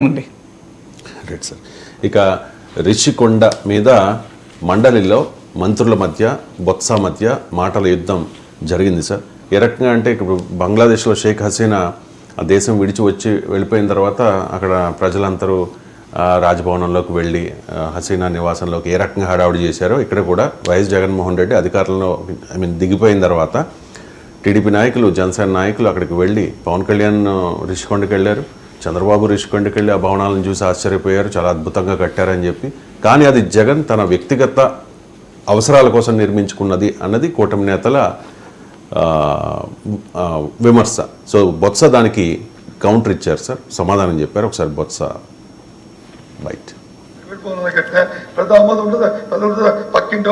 ఉంది right sir ఇక రిషికొండ మీద మండలిలో మంత్రుల మధ్య బొత్స మధ్య మాటల యుద్ధం జరిగింది సార్ ఏ రకంగా అంటే ఇప్పుడు బంగ్లాదేశ్లో షేక్ హసీనా ఆ దేశం విడిచి వచ్చి వెళ్ళిపోయిన తర్వాత అక్కడ ప్రజలందరూ రాజభవనంలోకి వెళ్ళి హసీనా నివాసంలోకి ఏ రకంగా హడావుడి చేశారో ఇక్కడ కూడా వైఎస్ జగన్మోహన్ రెడ్డి అధికారంలో ఐ మీన్ దిగిపోయిన తర్వాత టీడీపీ నాయకులు జనసేన నాయకులు అక్కడికి వెళ్ళి పవన్ కళ్యాణ్ రిషికొండకి వెళ్ళారు. చంద్రబాబు రిషికొండకి వెళ్ళి ఆ భవనాలను చూసి ఆశ్చర్యపోయారు చాలా అద్భుతంగా కట్టారని చెప్పి. కానీ అది జగన్ తన వ్యక్తిగత అవసరాల కోసం నిర్మించుకున్నది అన్నది కూటమి నేతల విమర్శ. సో బొత్స దానికి కౌంటర్ ఇచ్చారు సార్. సమాధానం చెప్పారు. ఒకసారి బొత్స కట్టిన పెద్ద ఉంటుందా పక్కింటి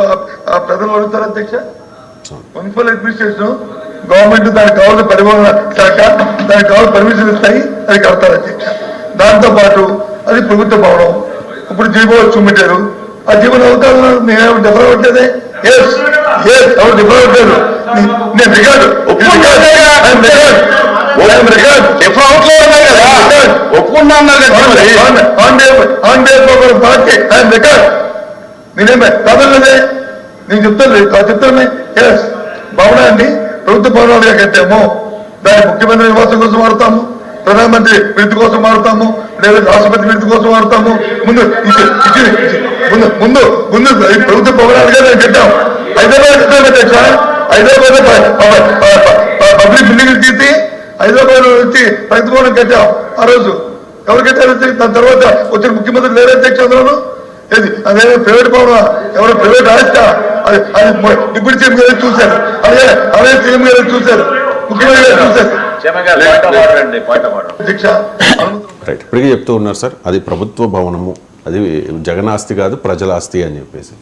ప్రజలు అడుగుతారు అధ్యక్ష. మున్సిపల్ అడ్మినిస్ట్రేషన్ గవర్నమెంట్ దానికి కావాల్సిన పరిపాలన శాఖ దానికి కావాల్సిన పర్మిషన్ ఇస్తాయి అది కడతారు అధ్యక్ష దాంతో పాటు అది ప్రభుత్వ భవనం. ఇప్పుడు జీవో చూపెట్టారు ఆ జీవన అవకాశం నేను డెవలప్ అవ్వట్లేదే? ఎస్ ఎస్ ఎవరు డెవలప్ అవ్వట్లేదు. నేను రికార్డు. నేనేమే కాదన్నదే. నేను చెప్తాను చెప్తాను ఎస్ భవనా అండి ప్రభుత్వ భవనాలుగా కట్టాము. దాని ముఖ్యమైన నివాసం కోసం వాడతాము. ప్రధానమంత్రి విడుదల కోసం వాడతాము. లేదా రాష్ట్రపతి విడుదల కోసం వాడతాము. ముందు ముందు ముందు ముందు ప్రభుత్వ భవనాలుగా నేను కట్టాం హైదరాబాద్ హైదరాబాద్ పబ్లిక్ బిల్డింగ్ తీసి హైదరాబాద్ వచ్చి రైతు భవనం కట్టాం ఆ రోజు. ఎవరు కట్టారు దాని తర్వాత వచ్చిన ముఖ్యమంత్రి లేరే అధ్యక్ష అందులోను. ఏది? అదే ప్రైవేట్ భవన ఎవరు ప్రైవేట్ ఆస్త అది అది మొ- డిప్యూటీ సీఎం గారు చూశారు. అదే అదే సీఎం గారు చూశారు. ముఖ్యమంత్రి గారు చూశారు రైట్ ఇప్పటికీ చెప్తూ ఉన్నారు సార్ అది ప్రభుత్వ భవనము అది జగన్ ఆస్తి కాదు ప్రజల ఆస్తి అని చెప్పేసి.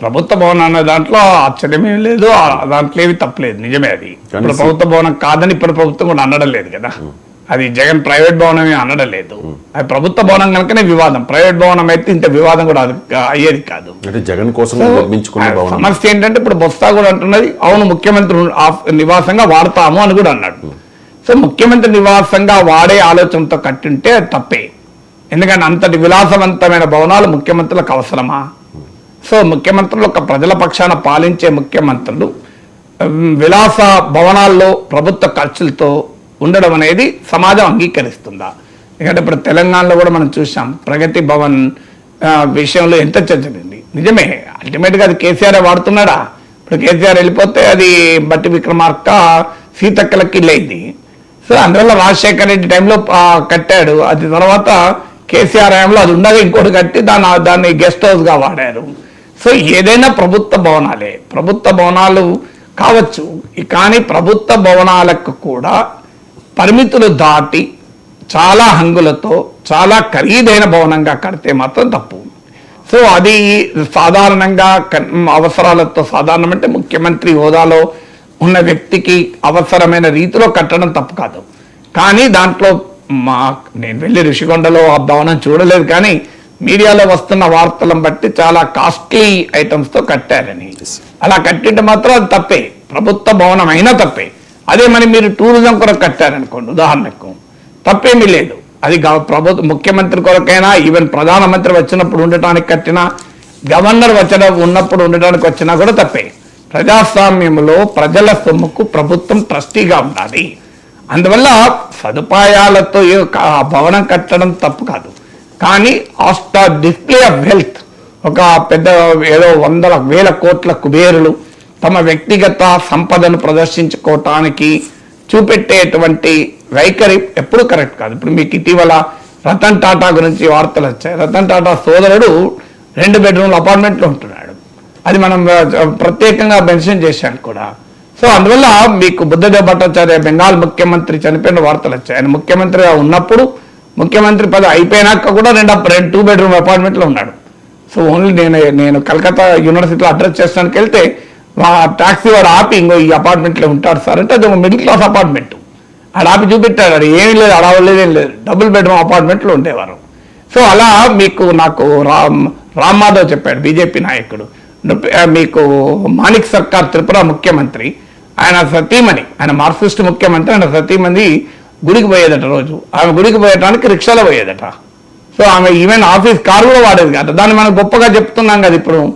ప్రభుత్వ భవనం అనే దాంట్లో ఆశ్చర్యం ఏం లేదు దాంట్లో ఏమి తప్పలేదు నిజమే అది. ఇప్పుడు ప్రభుత్వ భవనం కాదని ఇప్పుడు ప్రభుత్వం కూడా అనడం లేదు కదా. అది జగన్ ప్రైవేట్ భవనం ఏమీ అనడం లేదు. అది ప్రభుత్వ భవనం కనుకనే వివాదం. ప్రైవేట్ భవనం అయితే ఇంత వివాదం కూడా అది అయ్యేది కాదు. అంటే జగన్ కోసం సమస్య ఏంటంటే ఇప్పుడు బొత్స కూడా అంటున్నది అవును ముఖ్యమంత్రి నివాసంగా వాడతాము అని కూడా అన్నాడు. సో ముఖ్యమంత్రి నివాసంగా వాడే ఆలోచనతో కట్టుంటే తప్పే. ఎందుకంటే అంతటి విలాసవంతమైన భవనాలు ముఖ్యమంత్రులకు అవసరమా? సో ముఖ్యమంత్రులు ఒక ప్రజల పక్షాన పాలించే ముఖ్యమంత్రులు విలాస భవనాల్లో ప్రభుత్వ ఖర్చులతో ఉండడం అనేది సమాజం అంగీకరిస్తుందా? ఎందుకంటే ఇప్పుడు తెలంగాణలో కూడా మనం చూసాం ప్రగతి భవన్ విషయంలో ఎంత చర్చలింది నిజమే అల్టిమేట్గా అది కేసీఆర్ వాడుతున్నాడా? ఇప్పుడు కేసీఆర్ వెళ్ళిపోతే అది బట్టి విక్రమార్క సీతక్కలకి ఇల్లైంది. సో అందువల్ల రాజశేఖర రెడ్డి టైంలో కట్టాడు. అది తర్వాత కేసీఆర్ హయాంలో అది ఉండగా ఇంకోటి కట్టి దాన్ని దాన్ని గెస్ట్ హౌస్గా వాడారు. సో ఏదైనా ప్రభుత్వ భవనాలే. ప్రభుత్వ భవనాలు కావచ్చు. కానీ ప్రభుత్వ భవనాలకు కూడా పరిమితులు దాటి చాలా హంగులతో చాలా ఖరీదైన భవనంగా కడితే మాత్రం తప్పు. సో అది సాధారణంగా అవసరాలతో సాధారణం అంటే ముఖ్యమంత్రి హోదాలో ఉన్న వ్యక్తికి అవసరమైన రీతిలో కట్టడం తప్పు కాదు. కానీ దాంట్లో మా నేను వెళ్ళి ఋషికొండలో ఆ భవనం చూడలేదు కానీ మీడియాలో వస్తున్న వార్తలను బట్టి చాలా కాస్ట్లీ ఐటమ్స్తో కట్టారని. అలా కట్టింటే మాత్రం అది తప్పే. ప్రభుత్వ భవనం అయినా తప్పే. అదే మరి మీరు టూరిజం కొరకు కట్టారనుకోండి ఉదాహరణకు తప్పేమీ లేదు. అది గవ- ప్రభుత్వ ముఖ్యమంత్రి కొరకైనా ఈవెన్ ప్రధానమంత్రి వచ్చినప్పుడు ఉండటానికి కట్టినా గవర్నర్ వచ్చిన ఉన్నప్పుడు ఉండటానికి వచ్చినా కూడా తప్పే. ప్రజాస్వామ్యంలో ప్రజల సొమ్ముకు ప్రభుత్వం ట్రస్టీగా ఉండాలి. అందువల్ల సదుపాయాలతో ఏ ఆ భవనం కట్టడం తప్పు కాదు. కానీ ఆఫ్ట డిస్ప్లే ఆఫ్ వెల్త్ ఒక పెద్ద ఏదో వందల వేల కోట్ల కుబేరులు తమ వ్యక్తిగత సంపదను ప్రదర్శించుకోవటానికి చూపెట్టేటువంటి వైఖరి ఎప్పుడు కరెక్ట్ కాదు. ఇప్పుడు మీకు ఇటీవల రతన్ టాటా గురించి వార్తలు వచ్చాయి. రతన్ టాటా సోదరుడు రెండు బెడ్రూమ్ల అపార్ట్మెంట్లో ఉంటున్నాడు. అది మనం ప్రత్యేకంగా మెన్షన్ చేశాను కూడా. సో అందువల్ల మీకు బుద్ధదేవ్ భట్టాచార్య బెంగాల్ ముఖ్యమంత్రి చనిపోయిన వార్తలు వచ్చాయి. ఆయన ముఖ్యమంత్రిగా ఉన్నప్పుడు ముఖ్యమంత్రి పదవి అయిపోయినాక కూడా రెండు రెండు టూ బెడ్రూమ్ అపార్ట్మెంట్లో ఉన్నాడు. సో ఓన్లీ నేను నేను కలకత్తా యూనివర్సిటీలో అడ్రస్ చేస్తానికి వెళ్తే ఆ టాక్సీ వాడు ఆపి ఇంకో ఈ అపార్ట్మెంట్లో ఉంటాడు సార్. అంటే అది ఒక మిడిల్ క్లాస్ అపార్ట్మెంట్. ఆడ ఆపి చూపెట్టాడు అది ఏమీ లేదు అడవలేదు ఏం లేదు. డబుల్ బెడ్రూమ్ అపార్ట్మెంట్లో ఉండేవారు. సో అలా మీకు నాకు రామ్ రామ్ మాధవ్ చెప్పాడు బీజేపీ నాయకుడు. మీకు మాణిక్ సర్కార్ త్రిపుర ముఖ్యమంత్రి. ఆయన సతీమణి ఆయన మార్క్సిస్ట్ ముఖ్యమంత్రి ఆయన సతీమణి గుడికి పోయేదట రోజు. ఆమె గుడికి పోయటానికి రిక్షాలో పోయేదట. సో ఆమె ఈవెన్ ఆఫీస్ కారు కూడా వాడేది కదా. దాన్ని మనం గొప్పగా చెప్తున్నాం కదా ఇప్పుడు.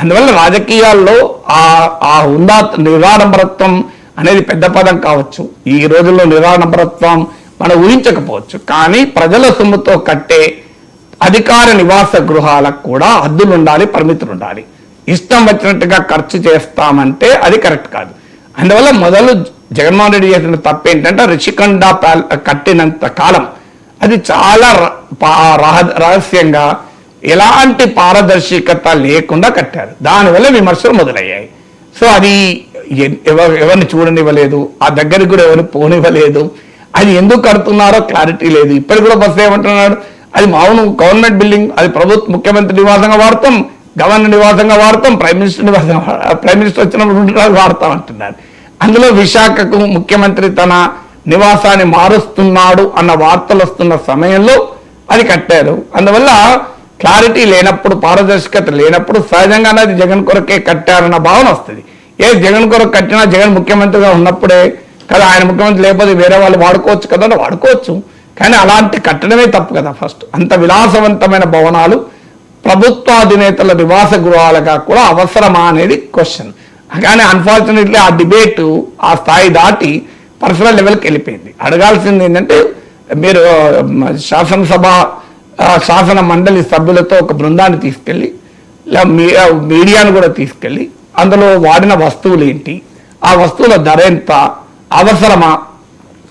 అందువల్ల రాజకీయాల్లో ఆ ఆ ఉందా నిరాడంబరత్వం అనేది పెద్ద పదం కావచ్చు. ఈ రోజుల్లో నిరాడంబరత్వం మనం ఊహించకపోవచ్చు. కానీ ప్రజల సొమ్ముతో కట్టే అధికార నివాస గృహాలకు కూడా అద్దులు ఉండాలి పరిమితులు ఉండాలి ఇష్టం వచ్చినట్టుగా ఖర్చు చేస్తామంటే అది కరెక్ట్ కాదు. అందువల్ల మొదలు జగన్మోహన్ రెడ్డి చేసిన తప్పు ఏంటంటే రిషికొండ కట్టినంత కాలం అది చాలా రహ- రహస్యంగా ఎలాంటి పారదర్శకత లేకుండా కట్టారు. దానివల్ల విమర్శలు మొదలయ్యాయి. సో అది ఎవరిని చూడనివ్వలేదు ఆ దగ్గరికి కూడా ఎవరిని పోనివ్వలేదు. అది ఎందుకు కడుతున్నారో క్లారిటీ లేదు. ఇప్పటికి కూడా బస్సు ఏమంటున్నాడు? అది మామూలు గవర్నమెంట్ బిల్డింగ్ అది ప్రభుత్వ ముఖ్యమంత్రి నివాసంగా వాడతాం గవర్నర్ నివాసంగా వాడతాం ప్రైమ్ మినిస్టర్ నివాసంగా ప్రైమ్ మినిస్టర్ వచ్చినప్పుడు వాడతాం అంటున్నారు అందులో విశాఖకు ముఖ్యమంత్రి తన నివాసాన్ని మారుస్తున్నాడు అన్న వార్తలు వస్తున్న సమయంలో అది కట్టారు. అందువల్ల క్లారిటీ లేనప్పుడు పారదర్శకత లేనప్పుడు సహజంగానే అది జగన్ కొరకే కట్టారన్న భావన వస్తుంది. ఏ జగన్ కొరకు కట్టినా జగన్ ముఖ్యమంత్రిగా ఉన్నప్పుడే కదా ఆయన ముఖ్యమంత్రి లేకపోతే వేరే వాళ్ళు వాడుకోవచ్చు కదా వాడుకోవచ్చు. కానీ అలాంటి కట్టడమే తప్పు కదా ఫస్ట్. అంత విలాసవంతమైన భవనాలు ప్రభుత్వాధినేతల నివాస గృహాలుగా కూడా అవసరమా అనేది క్వశ్చన్ కానీ అన్ఫార్చునేట్లీ ఆ డిబేటు ఆ స్థాయి దాటి పర్సనల్ లెవెల్కి వెళ్ళిపోయింది. అడగాల్సింది ఏంటంటే మీరు శాసనసభ శాసన మండలి సభ్యులతో ఒక బృందాన్ని తీసుకెళ్ళి మీడియాను కూడా తీసుకెళ్ళి అందులో వాడిన వస్తువులు ఏంటి ఆ వస్తువుల ధర ఎంత అవసరమా?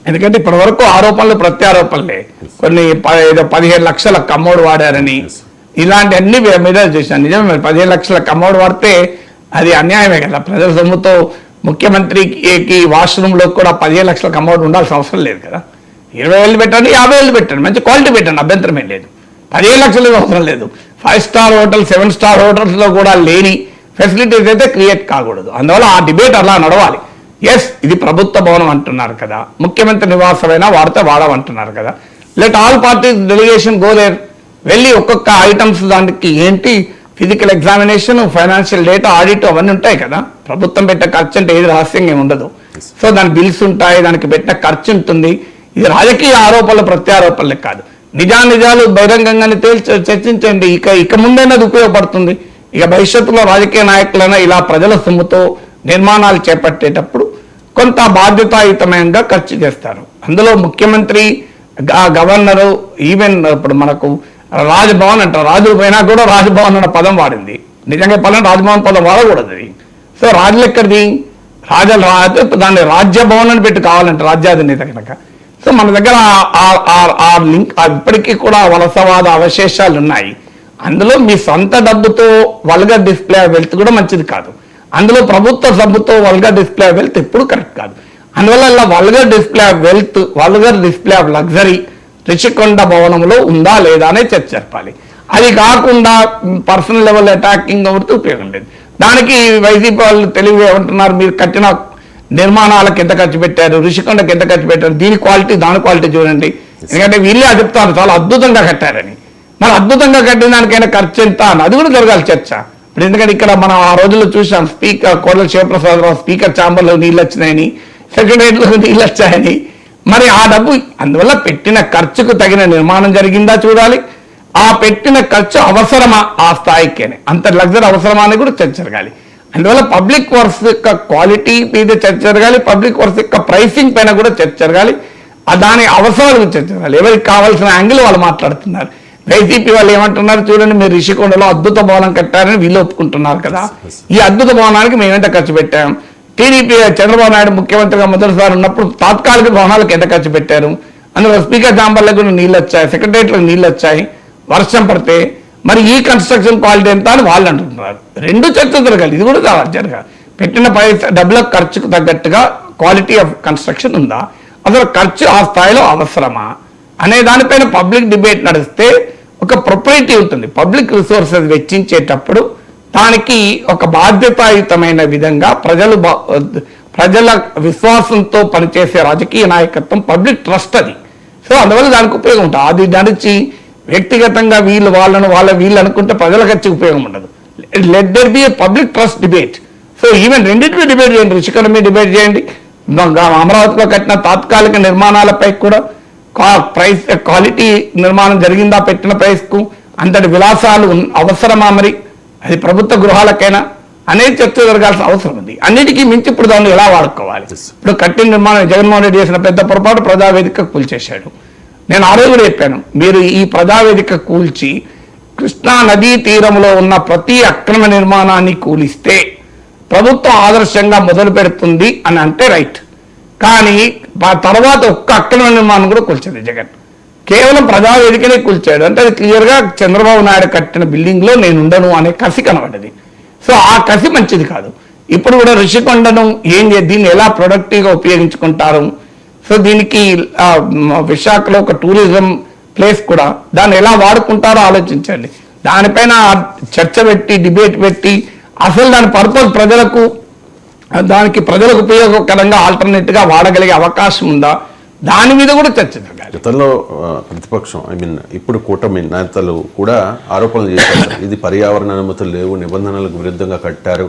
ఎందుకంటే ఇప్పటి వరకు ఆరోపణలు ప్రత్యారోపణలే. కొన్ని ఏదో పదిహేను లక్షల కమ్మోడు వాడారని. ఇలాంటి అన్ని మీద చేశాను. నిజమే పదిహేను లక్షల కమ్మోడు వాడితే అది అన్యాయమే కదా. ప్రజల సొమ్ముతో ముఖ్యమంత్రికి వాష్రూమ్లో కూడా పదిహేను లక్షల కమ్మోడు ఉండాల్సిన అవసరం లేదు కదా. ఇరవై వేలు పెట్టండి యాభై వేలు పెట్టండి. మంచి క్వాలిటీ పెట్టండి అభ్యంతరం ఏం లేదు. పదిహేను లక్షలు అవసరం లేదు. Five star hotel seven star హోటల్స్లో కూడా లేని ఫెసిలిటీస్ అయితే క్రియేట్ కాకూడదు. అందువల్ల ఆ డిబేట్ అలా నడవాలి. ఎస్ ఇది ప్రభుత్వ భవనం అంటున్నారు కదా. ముఖ్యమంత్రి నివాసమైనా వాడితే వాడమంటున్నారు కదా. Let all parties delegation go there వెళ్ళి ఒక్కొక్క ఐటమ్స్ దానికి ఏంటి? Physical examination financial data audit అవన్నీ ఉంటాయి కదా. ప్రభుత్వం పెట్టే ఖర్చు అంటే ఏది రహస్యంగా ఏమి ఉండదు. సో దాని బిల్స్ ఉంటాయి దానికి పెట్టిన ఖర్చు ఉంటుంది. ఇది రాజకీయ ఆరోపణలు ప్రత్యారోపణలే కాదు. నిజానిజాలు బహిరంగంగానే తేల్చి చర్చించండి. ఇక ఇక ముందైనది ఉపయోగపడుతుంది. ఇక భవిష్యత్తులో రాజకీయ నాయకులైనా ఇలా ప్రజల సొమ్ముతో నిర్మాణాలు చేపట్టేటప్పుడు కొంత బాధ్యతాయుతమయంగా ఖర్చు చేస్తారు. అందులో ముఖ్యమంత్రి గ- గవర్నరు ఈవెన్ ఇప్పుడు మనకు రాజభవన్ అంటారు. రాజు పోయినా కూడా రాజభవన్ అన్న పదం వాడింది. నిజంగా పదం రాజభవన్ పదం వాడకూడదు అది. సో రాజులు ఎక్కడిది? రాజ రాజు దాన్ని రాజ్యభవన్ అని పెట్టి కావాలంటే రాజ్యాధినేత కనుక సో మన దగ్గర ఆ- లింక్ ఇప్పటికీ కూడా వలసవాద అవశేషాలు ఉన్నాయి. అందులో మీ సొంత డబ్బుతో వల్గర్ డిస్ప్లే వెల్త్ కూడా మంచిది కాదు. అందులో ప్రభుత్వ సబ్బుతో వల్గర్ డిస్ప్లే వెల్త్ ఎప్పుడు కరెక్ట్ కాదు. అందువల్ల ఇలా vulgar display of wealth vulgar display of luxury Rishikonda భవనంలో ఉందా లేదా అనే చర్చ జరపాలి. అది కాకుండా పర్సనల్ లెవెల్ అటాకింగ్ అవుతూ ఉపయోగం లేదు. దానికి వైసీపీ వాళ్ళు తెలివి ఏమంటున్నారు మీరు కట్టిన నిర్మాణాలకు ఎంత ఖర్చు పెట్టారు ఋషికొండకి ఎంత ఖర్చు పెట్టారు దీని క్వాలిటీ దాని క్వాలిటీ చూడండి. ఎందుకంటే వీళ్ళే చెప్తారు చాలా అద్భుతంగా కట్టారని. మరి అద్భుతంగా కట్టిన దానికైనా ఖర్చు ఎంత అని అది కూడా జరగాలి చర్చ. ఇప్పుడు ఎందుకంటే ఇక్కడ మనం ఆ రోజుల్లో చూసాం స్పీకర్ కోడల శివప్రసాదరావు స్పీకర్ ఛాంబర్లో నీళ్ళు వచ్చినాయని సెక్రటరీలో నీళ్ళు వచ్చాయని. మరి ఆ డబ్బు అందువల్ల పెట్టిన ఖర్చుకు తగిన నిర్మాణం జరిగిందా చూడాలి. ఆ పెట్టిన ఖర్చు అవసరమా? ఆ స్థాయికేనే. అంత లగ్జరీ అవసరమా అని కూడా చర్చ జరగాలి. అందువల్ల పబ్లిక్ వర్క్స్ యొక్క క్వాలిటీ మీద చర్చ జరగాలి పబ్లిక్ వర్క్స్ యొక్క ప్రైసింగ్ పైన కూడా చర్చ జరగాలి ఆ దాని అవసరాల గురించి చర్చ జరగాలి. ఎవరికి కావాల్సిన యాంగిల్ వాళ్ళు మాట్లాడుతున్నారు. వైసీపీ వాళ్ళు ఏమంటున్నారు చూడండి మీరు రిషికొండలో అద్భుత భవనం కట్టారని వీళ్ళు ఒప్పుకుంటున్నారు కదా. ఈ అద్భుత భవనానికి మేము ఎంత ఖర్చు పెట్టాం? టీడీపీ చంద్రబాబు నాయుడు ముఖ్యమంత్రిగా మొదటిసారి ఉన్నప్పుడు తాత్కాలిక భవనాలకు ఎంత ఖర్చు పెట్టారు? అందులో స్పీకర్ చాంబర్లకు కూడా నీళ్ళు వచ్చాయి సెక్రటరియట్లకు నీళ్ళు వచ్చాయి. వర్షం పడితే మరి ఈ కన్స్ట్రక్షన్ క్వాలిటీ ఎంత అని వాళ్ళు అంటున్నారు. రెండు చర్చ జరగాలి ఇది కూడా చాలా జరగాలి పెట్టిన పైసా డబ్బుల ఖర్చుకు తగ్గట్టుగా క్వాలిటీ ఆఫ్ కన్స్ట్రక్షన్ ఉందా? అసలు ఖర్చు ఆ స్థాయిలో అవసరమా? అనే దానిపైన పబ్లిక్ డిబేట్ నడిస్తే ఒక ప్రొపరిటీ ఉంటుంది. పబ్లిక్ రిసోర్సెస్ వెచ్చించేటప్పుడు దానికి ఒక బాధ్యతాయుతమైన విధంగా ప్రజలు ప్రజల విశ్వాసంతో పనిచేసే రాజకీయ నాయకత్వం పబ్లిక్ ట్రస్ట్ అది. సో అందువల్ల దానికి ఉపయోగం ఉంటుంది. అది నడిచి వ్యక్తిగతంగా వీళ్ళు వాళ్ళను వాళ్ళ వీళ్ళు అనుకుంటే ప్రజలకు వచ్చి ఉపయోగం ఉండదు. Let there be a public trust debate so even రెండింటిని డిబేట్ చేయండి. రుచికర మీద డిబేట్ చేయండి. అమరావతిలో కట్టిన తాత్కాలిక నిర్మాణాలపై కూడా ప్రైస్ క్వాలిటీ నిర్మాణం జరిగిందా పెట్టిన ప్రైస్కు అంతటి విలాసాలు అవసరమా మరి? అది ప్రభుత్వ గృహాలకైనా అనేది చర్చ జరగాల్సిన అవసరం ఉంది. అన్నిటికీ మించి ఇప్పుడు దాన్ని ఎలా వాడుకోవాలి? ఇప్పుడు కట్టిన నిర్మాణం జగన్మోహన్ రెడ్డి చేసిన పెద్ద పొరపాటు ప్రజావేదిక కూల్చేశాడు. నేను ఆ రోజు చెప్పాను. మీరు ఈ ప్రజావేదిక కూల్చి కృష్ణా నదీ తీరంలో ఉన్న ప్రతి అక్రమ నిర్మాణాన్ని కూలిస్తే ప్రభుత్వం ఆదర్శంగా మొదలు పెడుతుంది అని అంటే రైట్. కానీ తర్వాత ఒక్క అక్రమ నిర్మాణం కూడా కూల్చింది జగన్. కేవలం ప్రజావేదికనే కూల్చాడు. అంటే అది క్లియర్గా చంద్రబాబు నాయుడు కట్టిన బిల్డింగ్లో నేను ఉండను అనే కసి కనబడ్డది. సో ఆ కసి మంచిది కాదు. ఇప్పుడు కూడా ఋషికొండను ఏం దీన్ని ఎలా ప్రొడక్టివ్గా ఉపయోగించుకుంటారు? సో దీనికి విశాఖలో ఒక టూరిజం ప్లేస్ కూడా దాన్ని ఎలా వాడుకుంటారో ఆలోచించండి. దానిపైన చర్చ పెట్టి డిబేట్ పెట్టి అసలు దాని పర్పస్ ప్రజలకు దానికి ప్రజలకు ఉపయోగకరంగా ఆల్టర్నేట్గా వాడగలిగే అవకాశం ఉందా? దాని మీద కూడా చర్చ జరగాలి. గతంలో ప్రతిపక్షం ఐ మీన్ ఇప్పుడు కూటమి నేతలు కూడా ఆరోపణలు చేశారు. ఇది పర్యావరణ అనుమతులు లేవు నిబంధనలకు విరుద్ధంగా కట్టారు.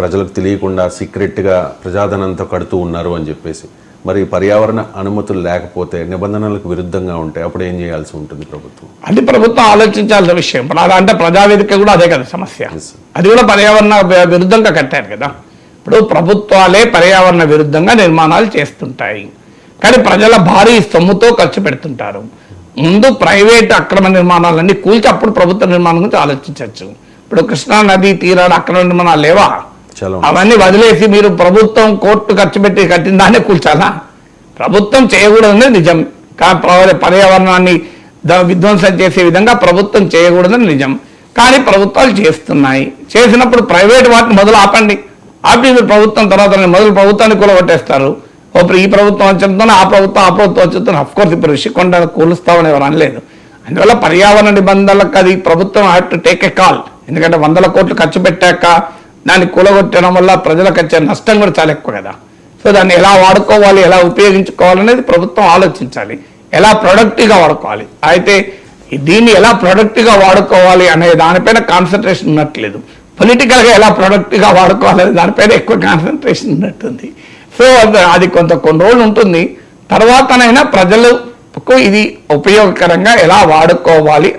ప్రజలకు తెలియకుండా సీక్రెట్గా ప్రజాధనంతో కడుతూ ఉన్నారు అని చెప్పేసి. మరి పర్యావరణ అనుమతులు లేకపోతే నిబంధనలకు విరుద్ధంగా ఉంటే అప్పుడు ఏం చేయాల్సి ఉంటుంది ప్రభుత్వం? అది ప్రభుత్వం ఆలోచించాల్సిన విషయం. అంటే ప్రజావేదిక కూడా అదే కదా సమస్య. అది కూడా పర్యావరణ విరుద్ధంగా కట్టారు కదా. ఇప్పుడు ప్రభుత్వాలే పర్యావరణ విరుద్ధంగా నిర్మాణాలు చేస్తుంటాయి. కానీ ప్రజల భారీ సొమ్ముతో ఖర్చు పెడుతుంటారు. ముందు ప్రైవేట్ అక్రమ నిర్మాణాలన్నీ కూల్చి అప్పుడు ప్రభుత్వ నిర్మాణం గురించి ఆలోచించవచ్చు. ఇప్పుడు కృష్ణా నది తీరాల అక్రమ నిర్మాణాలు లేవా. అవన్నీ వదిలేసి మీరు ప్రభుత్వం కోర్టు ఖర్చు పెట్టి కట్టిన దాన్నే కూల్చాలా? ప్రభుత్వం చేయకూడదని నిజం. కానీ పర్యావరణాన్ని విధ్వంసం చేసే విధంగా ప్రభుత్వం చేయకూడదని నిజం. కానీ ప్రభుత్వాలు చేస్తున్నాయి. చేసినప్పుడు ప్రైవేట్ వాటిని మొదలు ఆపండి. ఆపి మీరు ప్రభుత్వం తర్వాత మొదలు ప్రభుత్వాన్ని కూలగొట్టేస్తారు. ఇప్పుడు ఈ ప్రభుత్వం వచ్చుతున్నా ఆ ప్రభుత్వం ఆ ప్రభుత్వం వచ్చుతున్నా అఫ్కోర్స్ ఇప్పుడు ఋషికొండ కూలుస్తామని ఎవరు అనలేదు. అందువల్ల పర్యావరణ నిబంధనలకు అది ప్రభుత్వం have to take a call ఎందుకంటే వందల కోట్లు ఖర్చు పెట్టాక దాన్ని కూలగొట్టడం వల్ల ప్రజలకు వచ్చే నష్టం కూడా చాలా ఎక్కువ కదా. సో దాన్ని ఎలా వాడుకోవాలి ఎలా ఉపయోగించుకోవాలనేది ప్రభుత్వం ఆలోచించాలి. ఎలా ప్రొడక్టివ్గా వాడుకోవాలి. అయితే దీన్ని ఎలా ప్రొడక్టివ్గా వాడుకోవాలి అనే దానిపైన కాన్సన్ట్రేషన్ ఉన్నట్లేదు. పొలిటికల్గా ఎలా ప్రొడక్టివ్గా వాడుకోవాలి అనే దానిపైన ఎక్కువ కాన్సన్ట్రేషన్ ఉన్నట్టుంది. సో అది కొంత కొన్ని రోజులు ఉంటుంది. తర్వాతనైనా ప్రజలకు ఇది ఉపయోగకరంగా ఎలా వాడుకోవాలి